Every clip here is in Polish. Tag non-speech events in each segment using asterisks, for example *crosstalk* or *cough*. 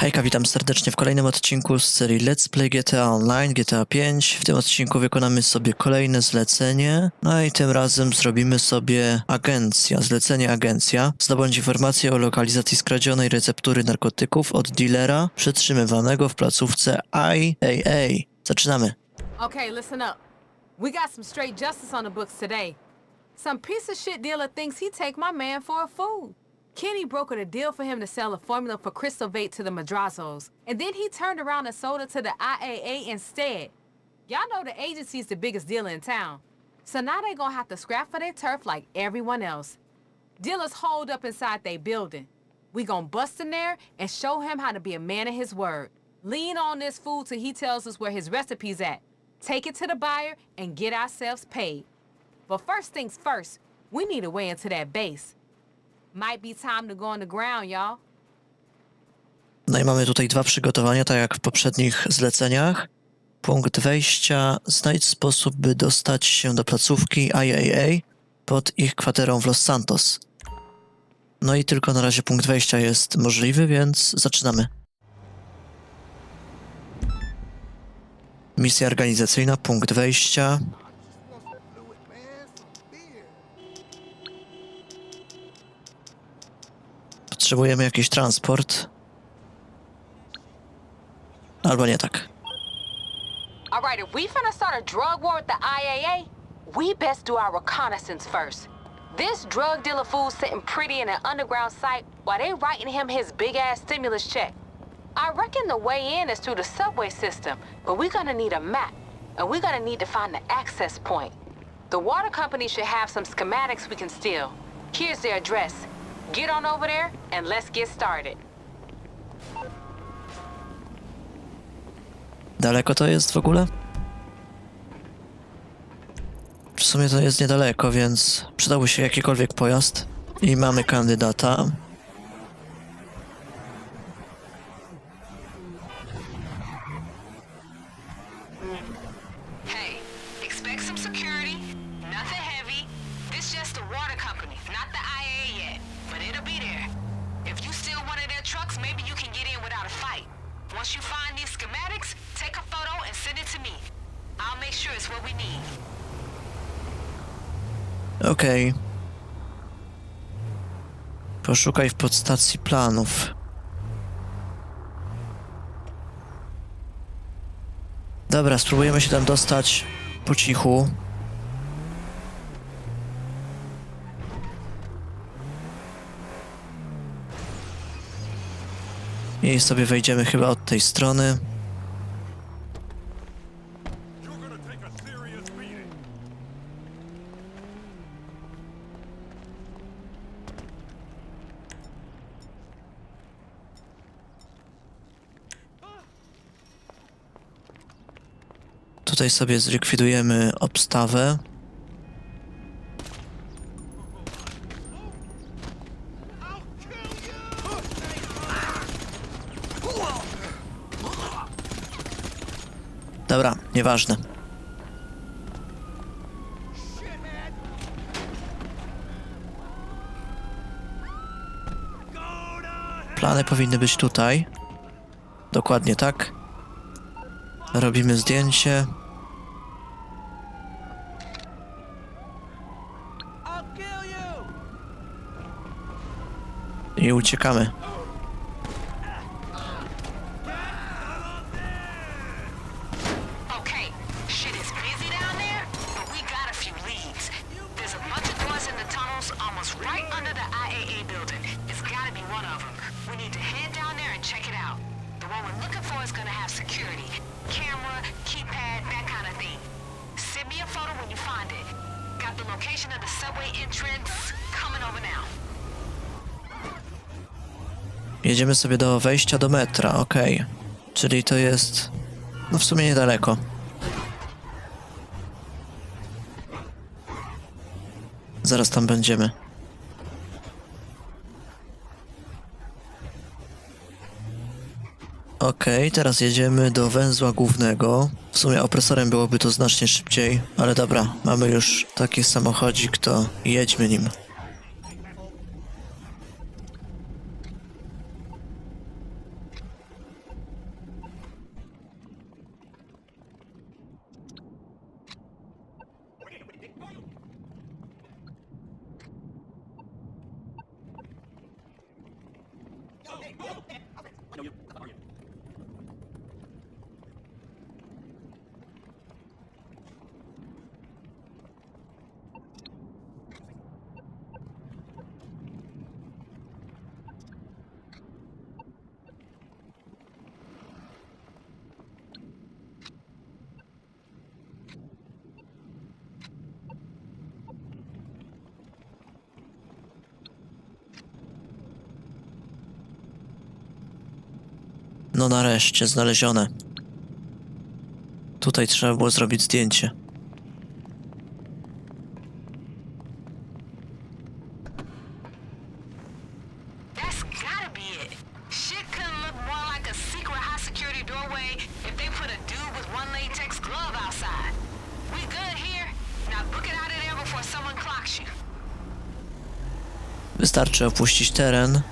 Hejka, witam serdecznie w kolejnym odcinku z serii Let's Play GTA Online, GTA 5. W tym odcinku wykonamy sobie kolejne zlecenie, no i tym razem zrobimy sobie agencja, zlecenie agencja. Zdobądź informację o lokalizacji skradzionej receptury narkotyków od dealera przetrzymywanego w placówce IAA. Zaczynamy. Okay, listen up. We got some straight justice on the books today. Some piece of shit dealer thinks he take my man for a fool. Kenny brokered a deal for him to sell a formula for crystal vape to the Madrazos, and then he turned around and sold it to the IAA instead. Y'all know the agency's the biggest dealer in town, so now they gonna have to scrap for their turf like everyone else. Dealers holed up inside they building. We gonna bust in there and show him how to be a man of his word. Lean on this fool till he tells us where his recipe's at. Take it to the buyer and get ourselves paid. But first things first, we need a way into that base. Might be time to go on the ground, y'all. No i mamy tutaj dwa przygotowania, tak jak w poprzednich zleceniach. Punkt wejścia. Znajdź sposób, by dostać się do placówki IAA pod ich kwaterą w Los Santos. No i tylko na razie punkt wejścia jest możliwy, więc zaczynamy. Misja organizacyjna, punkt wejścia. Potrzebujemy jakiś transport. Albo nie tak. All right, if we finna start a drug war with the IAA, we best do our reconnaissance first. This drug dealer fool's sitting pretty in an underground site while they writing him his big ass stimulus check. I reckon the way in is through the subway system, but we're gonna need a map, and we're gonna need to find the access point. The water company should have some schematics we can steal. Here's their address. Get on over there and let's get started. Daleko to jest w ogóle? W sumie to jest niedaleko, więc przydałby się jakikolwiek pojazd. I mamy kandydata. Okej. Poszukaj w podstacji planów. Dobra, spróbujemy się tam dostać po cichu. I sobie wejdziemy chyba od tej strony. You're gonna take a serious beating. Tutaj sobie zlikwidujemy obstawę. Dobra, nieważne. Plany powinny być tutaj. Dokładnie tak. Robimy zdjęcie. I uciekamy. Jedziemy sobie do wejścia do metra, okej. Czyli to jest. No w sumie niedaleko. Zaraz tam będziemy. Okej, teraz jedziemy do węzła głównego. W sumie opresorem byłoby to znacznie szybciej, ale dobra, mamy już taki samochodzik, to jedźmy nim. No nareszcie, znalezione. Tutaj trzeba było zrobić zdjęcie. Wystarczy opuścić teren.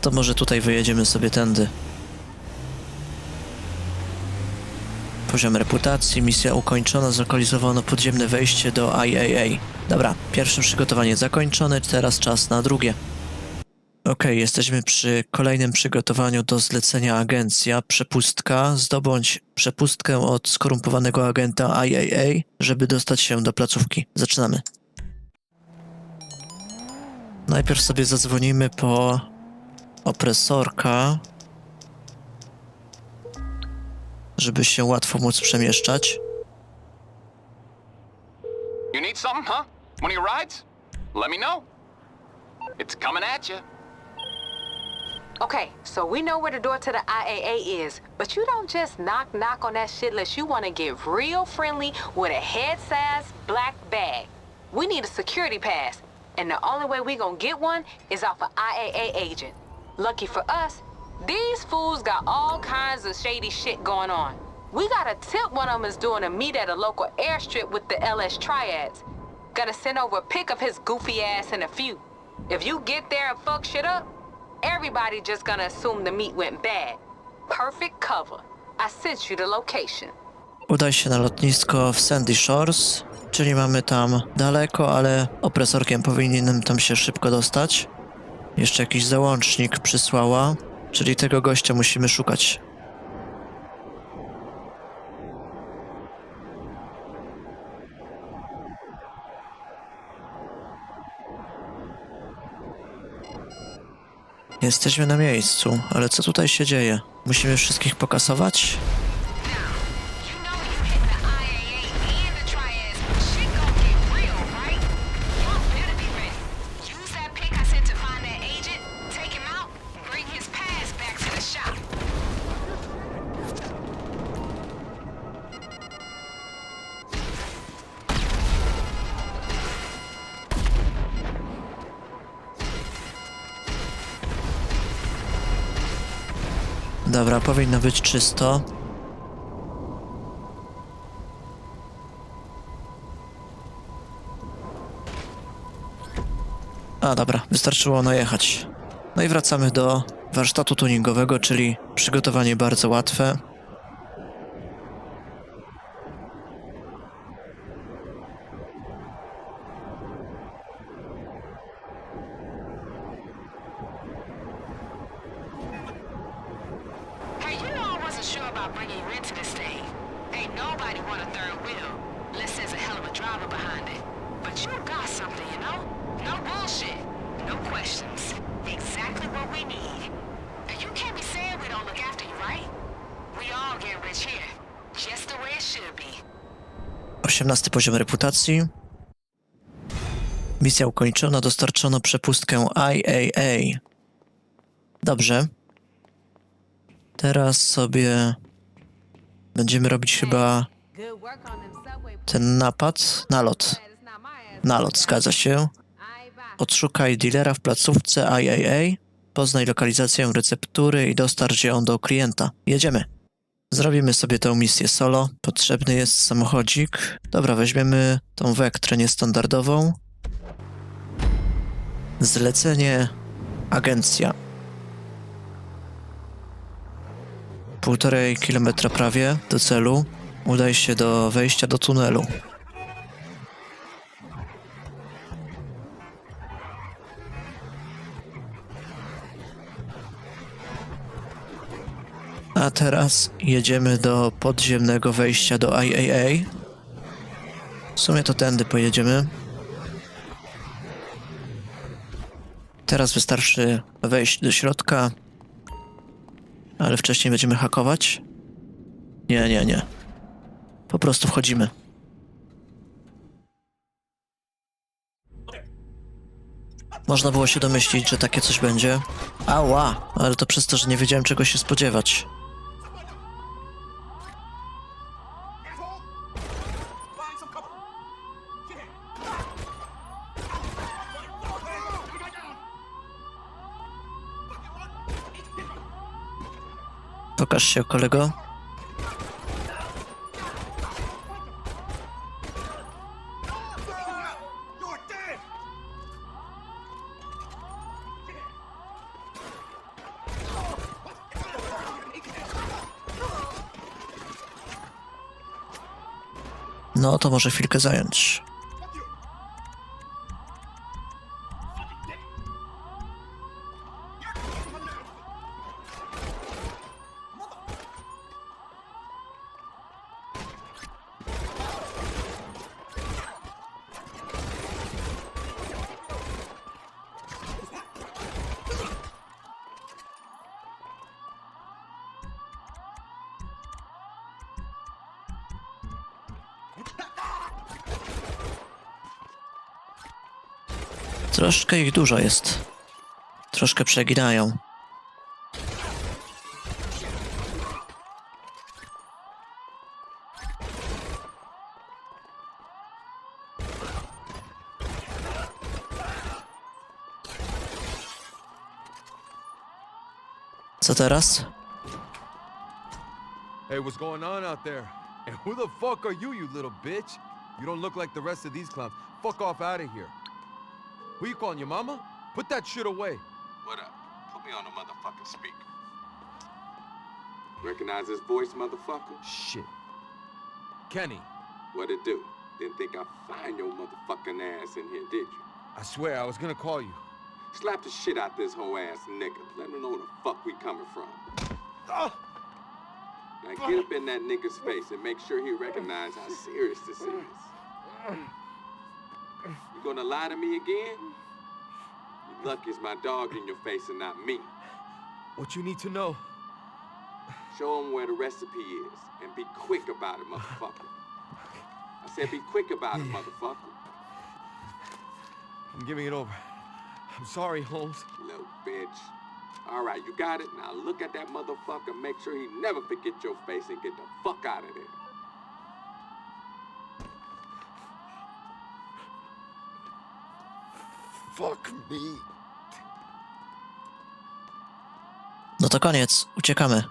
To może tutaj wyjedziemy sobie tędy. Poziom reputacji, misja ukończona, zlokalizowano podziemne wejście do IAA. Dobra, pierwsze przygotowanie zakończone, teraz czas na drugie. Okej, jesteśmy przy kolejnym przygotowaniu do zlecenia agencja. Przepustka. Zdobądź przepustkę od skorumpowanego agenta IAA, żeby dostać się do placówki. Zaczynamy. Najpierw sobie zadzwonimy po opresorka, żeby się łatwo móc przemieszczać. You need something, huh? One of your rides? Let me know. It's coming at you. Okay, so we know where the door to the IAA is, but you don't just knock knock on that shit unless you want to get real friendly with a head-sized black bag. We need a security pass, and the only way we gonna get one is off an IAA agent. Lucky for us, these fools got all kinds of shady shit going on. We got a tip one of them is doing a meet at a local airstrip with the LS Triads. Gonna send over a pic of his goofy ass a few. If you get there and fuck shit up, everybody just gonna assume the meet went bad. Perfect cover. I sent you the location. Udaj się na lotnisko w Sandy Shores, czyli mamy tam daleko, ale opresorkiem powinienem tam się szybko dostać. Jeszcze jakiś załącznik przysłała, czyli tego gościa musimy szukać. Jesteśmy na miejscu, ale co tutaj się dzieje? Musimy wszystkich pokasować? Dobra, powinno być czysto. A dobra, wystarczyło najechać. No i wracamy do warsztatu tuningowego, czyli przygotowanie bardzo łatwe. Hey, you know I wasn't sure about bringing you into this thing. Ain't nobody want a third wheel, unless there's a hell of a driver behind it. But you got something, you know? No bullshit, no questions. Exactly what we need. And you can't be saying we don't look after you, right? We all get rich here, just the way it should be. 18 poziom reputacji. Misja ukończona, dostarczono przepustkę IAA. Dobrze. Teraz sobie będziemy robić chyba ten napad, nalot. Nalot, zgadza się. Odszukaj dealera w placówce IAA, poznaj lokalizację receptury i dostarcz ją do klienta. Jedziemy. Zrobimy sobie tę misję solo. Potrzebny jest samochodzik. Dobra, weźmiemy tą wektrę niestandardową. Zlecenie agencja. Półtorej kilometra prawie do celu. Udaj się do wejścia do tunelu. A teraz jedziemy do podziemnego wejścia do IAA. W sumie to tędy pojedziemy. Teraz wystarczy wejść do środka, ale wcześniej będziemy hakować? Nie, nie, nie. Po prostu wchodzimy. Można było się domyślić, że takie coś będzie. Ała, ale to przez to, że nie wiedziałem czego się spodziewać. Pokaż się, kolego. No, to może chwilkę zająć. Troszkę ich dużo jest. Troszkę przeginają. Co teraz? Hey, what's going on out there? And who the fuck are you, you little bitch? You don't look like the rest of these clowns. Fuck off out of here. Who you calling your mama? Put that shit away. What up? Put me on the motherfucking speaker. Recognize this voice, motherfucker? Shit. Kenny, What'd it do? Didn't think I'd find your motherfucking ass in here, did you? I swear I was gonna call you. Slap the shit out this whole ass nigga. Let me know where the fuck we coming from. Ah! Now get up in that nigga's face and make sure he recognize how serious this is. You gonna lie to me again? You lucky it's my dog in your face and not me. What you need to know? Show him where the recipe is and be quick about it, motherfucker. I said be quick about it, motherfucker. I'm giving it over. I'm sorry, Holmes. Little bitch. All right, you got it. Now look at that motherfucker. Make sure he never forget your face and get the fuck out of there. Fuck me. No to koniec, uciekamy.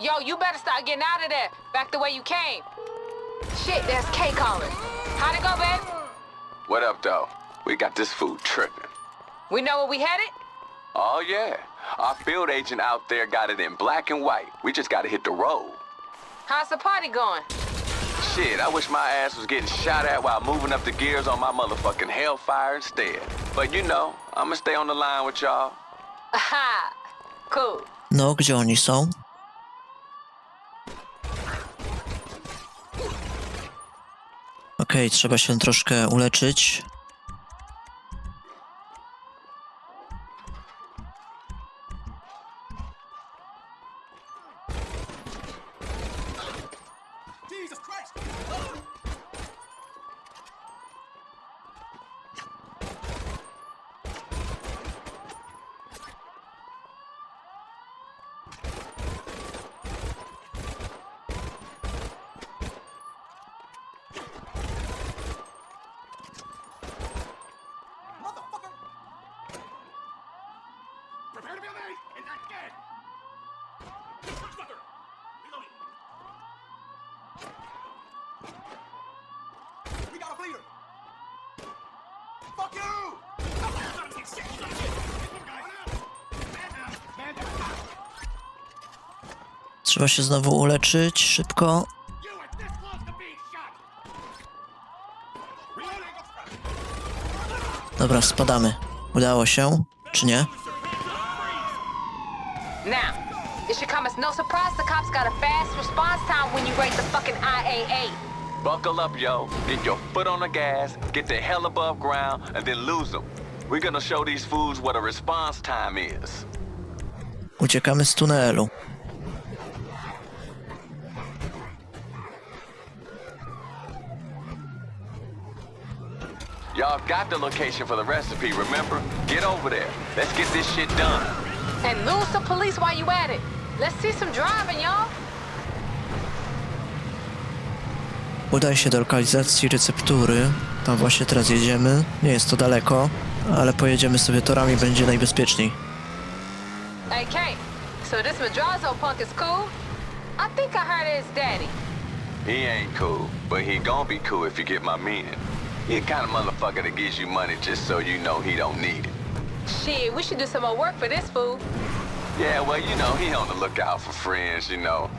Yo, you better start getting out of there. Back the way you came. Shit, that's K calling. How'd it go, babe? What up, though? We got this food tripping. We know where we headed? Oh, yeah. Our field agent out there got it in black and white. We just gotta hit the road. How's the party going? Shit, I wish my ass was getting shot at while moving up the gears on my motherfucking Hellfire instead. But you know, I'ma stay on the line with y'all. Aha! Cool. No, gdzie oni są? Okej, trzeba się troszkę uleczyć. You! Trzeba się znowu uleczyć szybko. Dobra, spadamy. Udało się, czy nie? Now, it should come as no surprise the cops got a fast response time when you raid the fucking IAA. Buckle up, yo. Get your foot on the gas, get the hell above ground, and then lose them. We're gonna show these fools what a response time is. Uciekamy z tunelu. Y'all got the location for the recipe, remember? Get over there. Let's get this shit done. And lose some police while you at it. Let's see some driving, y'all. Udaj się do lokalizacji receptury. Tam właśnie teraz jedziemy. Nie jest to daleko, ale pojedziemy sobie torami, będzie najbezpieczniej. Hey, Kate. So this Madrazo punk is cool? I think I heard his daddy. He ain't cool, but he gonna be cool if you get my meaning. He the kind of motherfucker that gives you money just so you know he don't need it. Shit, we should do some more work for this fool. Yeah, well, you know, he on the lookout for friends, you know.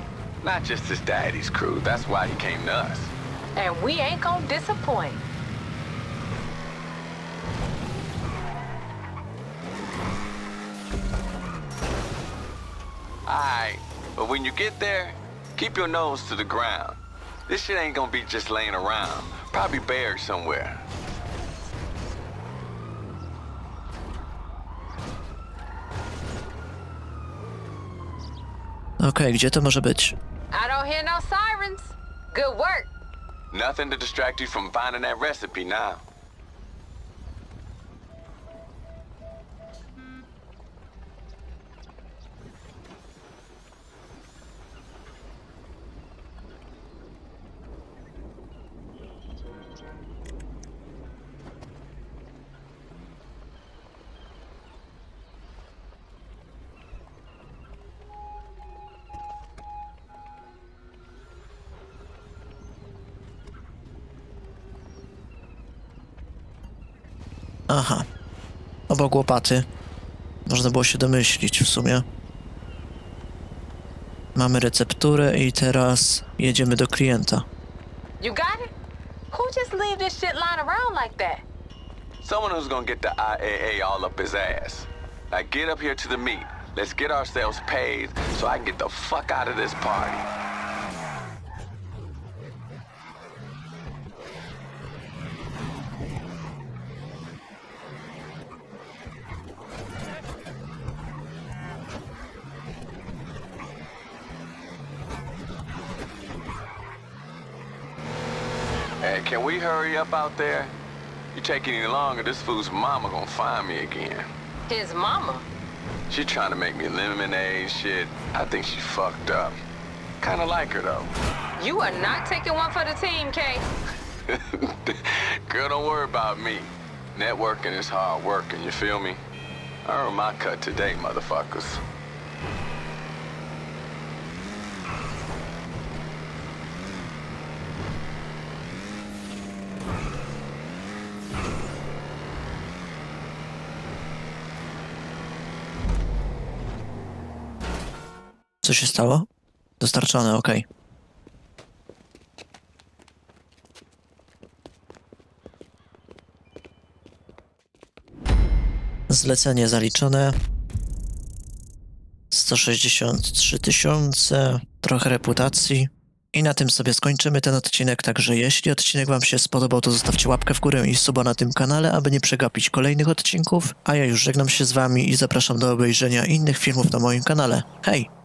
Not just his daddy's crew. That's why he came to us. And we ain't gonna disappoint. Alright, but when you get there, keep your nose to the ground. This shit ain't gonna be just laying around. Probably buried somewhere. Okej, gdzie to może być? I don't hear no sirens. Good work. Nothing to distract you from finding that recipe now. Obok łopaty. Można było się domyślić w sumie. Mamy recepturę i teraz jedziemy do klienta. You got it? Who just leave this shit lying around like that? Someone who's gonna get the IAA all up his ass. Now get up here to the meet. Let's get ourselves paid so I can get the fuck out of this party. Hey, can we hurry up out there? You take any longer, this fool's mama gonna find me again. His mama. She trying to make me lemonade shit. I think she fucked up. Kinda like her though. You are not taking one for the team, Kay. *laughs* Girl, don't worry about me. Networking is hard working, you feel me? I earned my cut today, motherfuckers. Co się stało? Dostarczone, okej. Zlecenie zaliczone. 163 tysiące, trochę reputacji. I na tym sobie skończymy ten odcinek, także jeśli odcinek Wam się spodobał, to zostawcie łapkę w górę i suba na tym kanale, aby nie przegapić kolejnych odcinków. A ja już żegnam się z Wami i zapraszam do obejrzenia innych filmów na moim kanale. Hej!